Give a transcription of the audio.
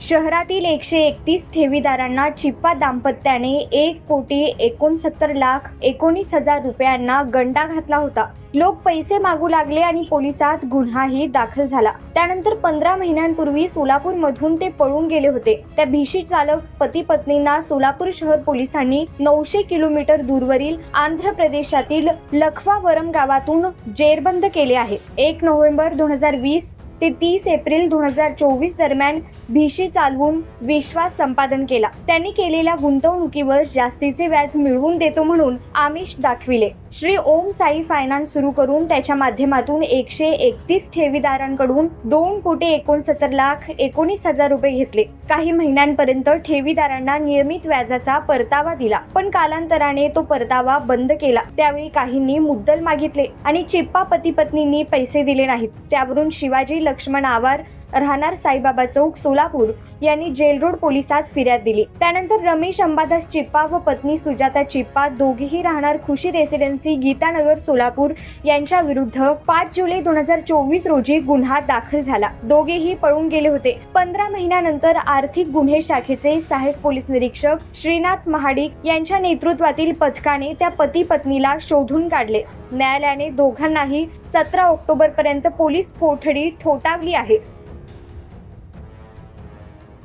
शहरातील एकशे एकतीस ठेवीदारांना चिप्पा दाम्पत्याने एक कोटी एकोणसत्तर लाख एकोणीस हजार रुपयांना गंडा घातला होता. लोक पैसे मागू लागले आणि पोलिसात गुन्हाही दाखल झाला. त्यानंतर पंधरा महिन्यांपूर्वी सोलापूरमधून ते पळून गेले होते. त्या भीषी चालक पती पत्नींना सोलापूर शहर पोलिसांनी नऊशे किलोमीटर दूरवरील आंध्र प्रदेशातील लखवावरम गावातून जेरबंद केले आहे. एक नोव्हेंबर दोन हजार वीस ते तीस एप्रिल दोन हजार चोवीस दरम्यान भीशी चालवून विश्वास संपादन केला. त्यांनी केलेल्या गुंतवणुकीवर जास्तीचे व्याज मिळवून देतो म्हणून आमिष दाखविले. श्री ओम साई फायनान्स सुरू करून त्याच्या माध्यमातून एकशे एकतीस ठेवीदारांकडून दोन कोटी एकोणसत्तर लाख एकोणीस हजार रुपये घेतले. काही महिन्यांपर्यंत ठेवीदारांना नियमित व्याजाचा परतावा दिला पण कालांतराने तो परतावा बंद केला. त्यावेळी काहींनी मुद्दल मागितले आणि चिप्पा पती पत्नींनी पैसे दिले नाहीत. त्यावरून शिवाजी लक्ष्मण आवार राहणार साईबाबा चौक सोलापूर यांनी जेल रोड पोलिसात फिर्याद दिली. त्यानंतर रमेश अंबादास चिप्पा व पत्नी सुजाता चिप्पा दोघेही राहणार खुशी रेसिडेन्सी गीतानगर सोलापूर यांच्या विरुद्ध पाच जुलै दोन हजार चोवीस रोजी गुन्हा दाखल झाला. दोघेही पळून गेले होते. पंधरा महिन्यानंतर आर्थिक गुन्हे शाखेचे सहाय्यक पोलीस निरीक्षक श्रीनाथ महाडिक यांच्या नेतृत्वातील पथकाने त्या पती पत्नीला शोधून काढले. न्यायालयाने दोघांनाही सतरा ऑक्टोबर पर्यंत पोलीस कोठडी ठोठावली आहे.